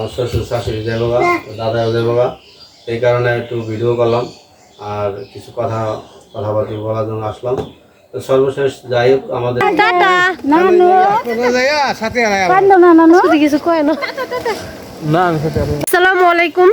আমার শ্বশুর শাশুড়ি যাব গা দাদাও যাব গা সেই কারণে একটু ভিডিও করলাম আর কিছু কথা কথাবার্তা বলার জন্য আসলাম। তো সর্বশেষ যাই হোক আমাদের টাটা নানু। কান্দো না নানু? কিছু কয় না। আসসালামু আলাইকুম।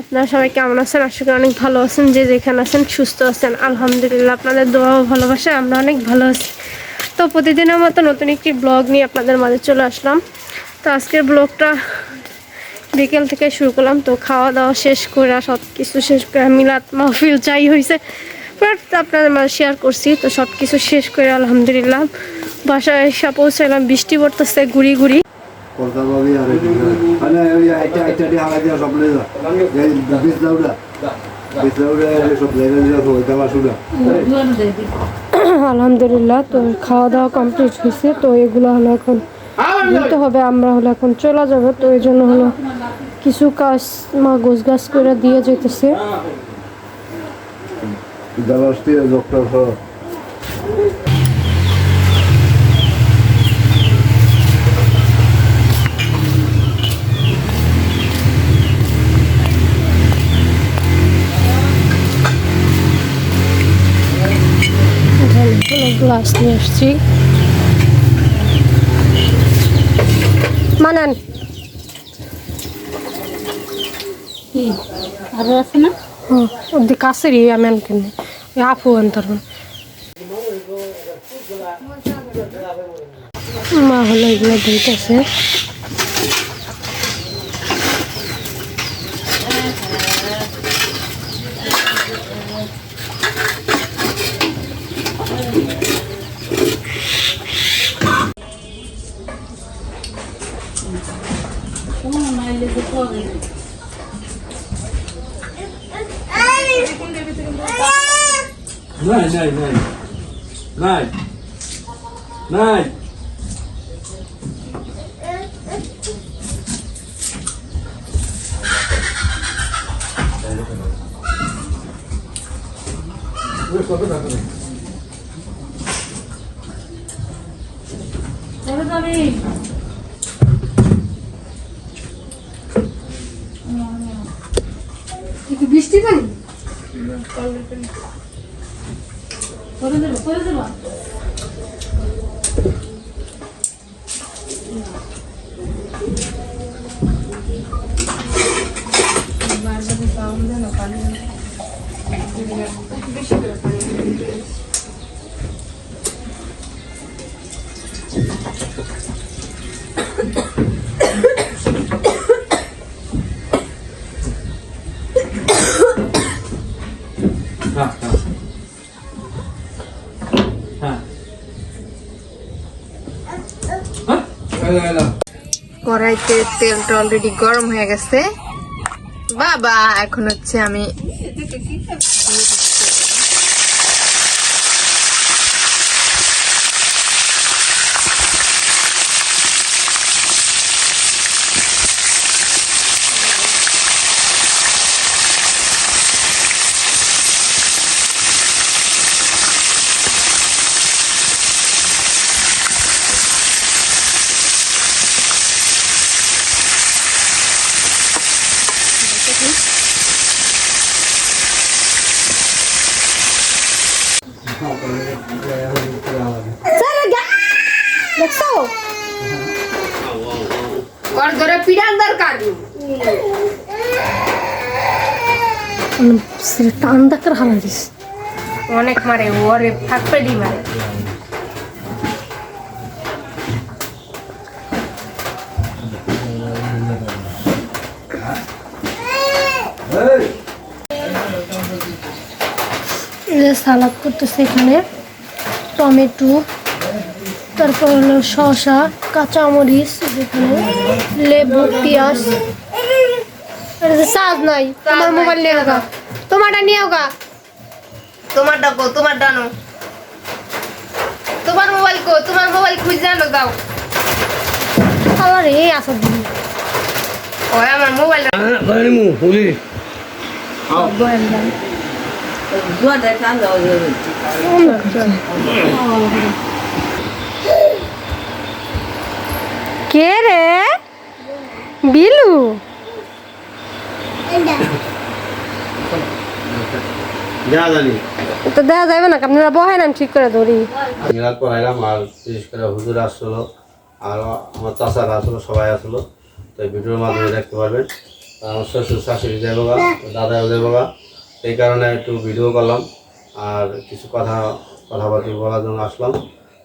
আপনারা সবাই কেমন আছেন? আশা করি অনেক ভালো আছেন। যে যেখানে আছেন সুস্থ আছেন। আলহামদুলিল্লাহ আপনাদের দোয়া ও ভালোবাসা আমরা অনেক ভালো আছি। তো প্রতিদিনের মতো নতুন একটি ব্লগ নিয়ে আপনাদের মাঝে চলে আসলাম। তো আজকের ব্লগটা বিকেল থেকে শুরু করলাম তো খাওয়া দাওয়া শেষ করে সব কিছু শেষ করে মিলাদ মাহফিল যাই হয়েছে বাট আপনাদের মাঝে শেয়ার করছি তো সব কিছু শেষ করে আলহামদুলিল্লাহ। বাসায় এসে পৌঁছালাম বৃষ্টি পড়তেছে ঘুরি ঘুরি মানে আলহামদুলিল্লাহ তো খাওয়া দাওয়া কমপ্লিট হয়েছে তো এগুলো হলো এখন হবে আমরা হলো এখন চলে যাব তো এই জন্য হলো কিছু কাজ মা গোছ গাছ করে দিয়ে যেতেছে ডক্টর গ্লাস নিয়ে এসছি মানান। আরও আছে না হ্যাঁ ওদের কাছেরই আমি আনকেন আপু আনতার মা হলো এগুলো দিতেছে নাই নাই নাই নাই নাই বৃষ্টি পানি করে দেবো করে দেবো হ্যাঁ কড়াইতে তেলটা অলরেডি গরম হয়ে গেছে। বাবা এখন হচ্ছে আমি ওর ধরে পিড়ান দরকার। টান ডাকার হালা দিস অনেক মারে ওরে ফাঁক পেডি মারে। সালাদ করতেছে এখানে টমেটো তারপর হলো শসা কাঁচামরিচ যেখানে লেবু পেঁয়াজ। চার্জ নাই। তোমার মোবাইল নিয়ে গা। তোমারটা নিয়ে গা। তোমার ডাকো তোমার ডানো তোমার মোবাইল কো তোমার মোবাইল খুঁজে আনো দাও। আমার এই আসার দিন ওই আমার মোবাইল কে রে? বিলু? তো দেখা যাবে না আপনারা বহেন আমি ঠিক করে ধরি। মিলাদ পড়াইলাম আর বিশেষ করে হুজুর আসলো আর আমার চাচারা আসলো সবাই আসলো। তো ভিডিওর মাধ্যমে দেখতে পারবেন। আমার শ্বশুর শাশুড়ি দেবগা দাদা দেবগা এই কারণে একটু ভিডিও করলাম। আর কিছু কথা কথাবার্তা বলার জন্য আসলাম।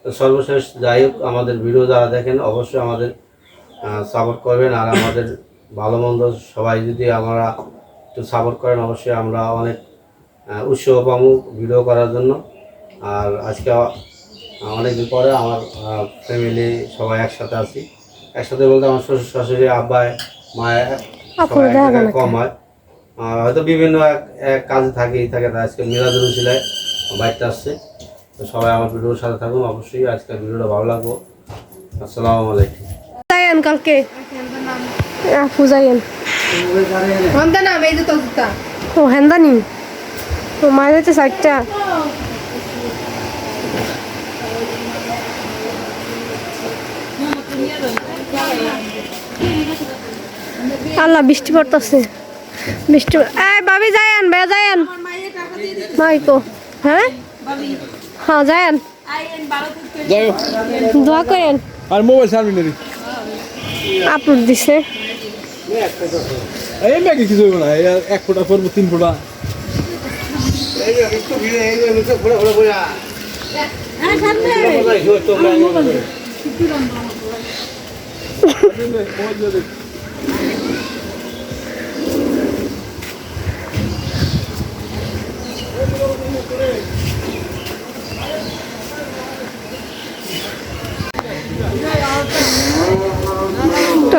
তো সর্বশেষ যাই হোক আমাদের ভিডিও যারা দেখেন অবশ্যই আমাদের সাপোর্ট করবেন। আর আমাদের ভালো মন্দ সবাই যদি আমরা একটু সাপোর্ট করেন অবশ্যই আমরা অনেক উৎসাহ পাবো ভিডিও করার জন্য। আর আজকে অনেকদিন পরে আমার ফ্যামিলি সবাই একসাথে আছি। একসাথে বলতে আমার শ্বশুর শাশুড়ি আব্বাই মায়ের সবাই কম হয়। হয়তো বিভিন্ন এক এক কাজে থাকেই থাকে আজকে মিরাজুল ছিলায় বাইকটা আসছে। তো সবাই আমার ভিডিওর সাথে থাকুন অবশ্যই আজকে ভিডিওটা ভালো লাগবো। আসসালামু আলাইকুম। যাইয়েন কালকে? আপু যাইয়েন হন্দা না এই তো জুতা। ও হেন্দানি? ও মায়ের হচ্ছে সাইডটা আল্লাহ বৃষ্টি পড়তেছে। বৃষ্টি এই বাবি যায়েন বে যায়েন মাইকো। হ্যাঁ? হ্যাঁ যায়েন। দোয়া করেন। আর মোবাইল সারবি না রে। আপলোড দিছে। এই ম্যাগে কিছু হইব না এই এক ফোঁটা করব তিন ফোঁটা। তো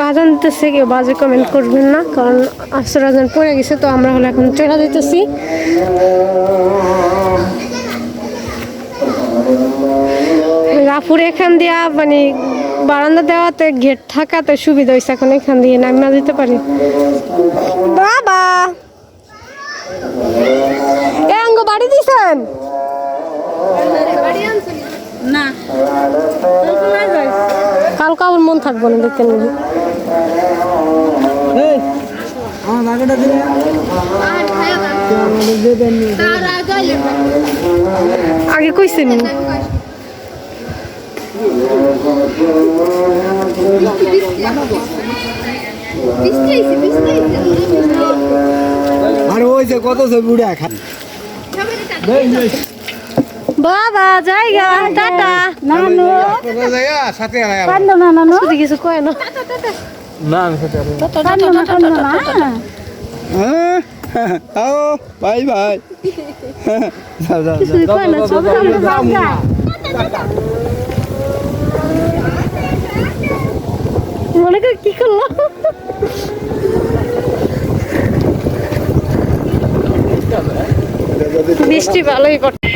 আজান দিতেছে কেউ বাজে কমেন্ট করবেন না কারণ আসর আজান পড়ে গেছে তো আমরা হলো এখন চলে যেতেছি রাফুর এখান দিয়া মানে বারান্দা দেওয়াতে গেট থাকাতে সুবিধা হয়েছে এখন এখান দিয়ে নামিয়ে দিতে পারি। বাবা! এ অঙ্গ বাড়ি দিছেন? কালকে আবার মন থাকব না দেখতে নিয়ে আগে কইছেন আর ওই যে কত সে বুড়া খা বাবা জায়গা টাটা। নানু। সাথে নানু। কিছু কয় না। না আমি হ্যাঁ আও বাই বাই। যাও যাও মনে কর কি করল? বৃষ্টি ভালোই পড়ছে।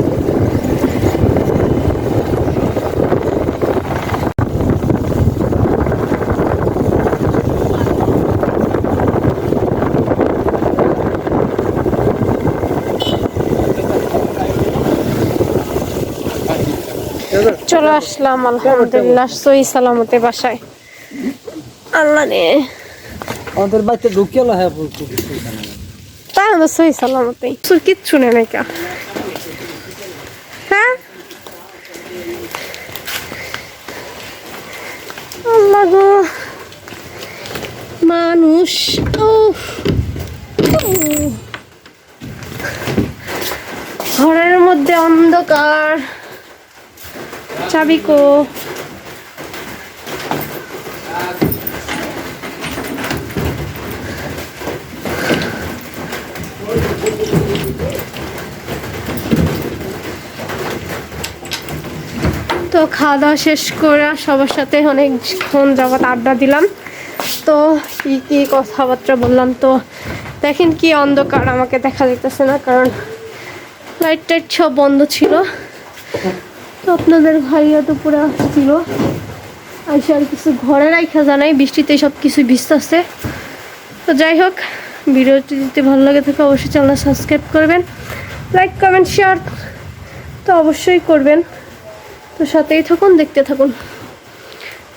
চলে আসলাম আলহামদুলিল্লাহ সহি সালামতে বাসায়। আল্লাহ নে আমাদের বাচ্চা ঢুকিয়ে হ্যাঁ তা না সহি সালামতে তোর কিচ্ছু নেই নাই কা হ্যাঁ? আল্লাহ গো। মানুষ উফ। ঘরের মধ্যে অন্ধকার। চাবি কো তো খাওয়া দাওয়া শেষ করে সবার সাথে অনেকক্ষণ যাবত আড্ডা দিলাম। তো কি কি কথাবার্তা বললাম তো দেখেন কি অন্ধকার আমাকে দেখা যেতেছে না, কারণ লাইট টাইট সব বন্ধ ছিল। তো আপনাদের ভাইয়া দুপুরে আসছিল। আইসা আর কিছু ঘরে রাখা জানাই, বৃষ্টিতে সব কিছু ভিজতেছে। তো যাই হোক, ভিডিওটি যদি ভালো লাগে থাকে অবশ্যই চ্যানেল সাবস্ক্রাইব করবেন। লাইক কমেন্ট শেয়ার তো অবশ্যই করবেন। তো সাথেই থাকুন, দেখতে থাকুন।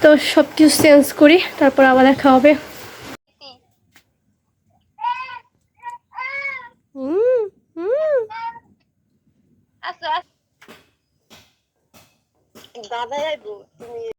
তো সব কিছু চেঞ্জ করি, তারপর আবার দেখা হবে। দাদা যাইবো তুমি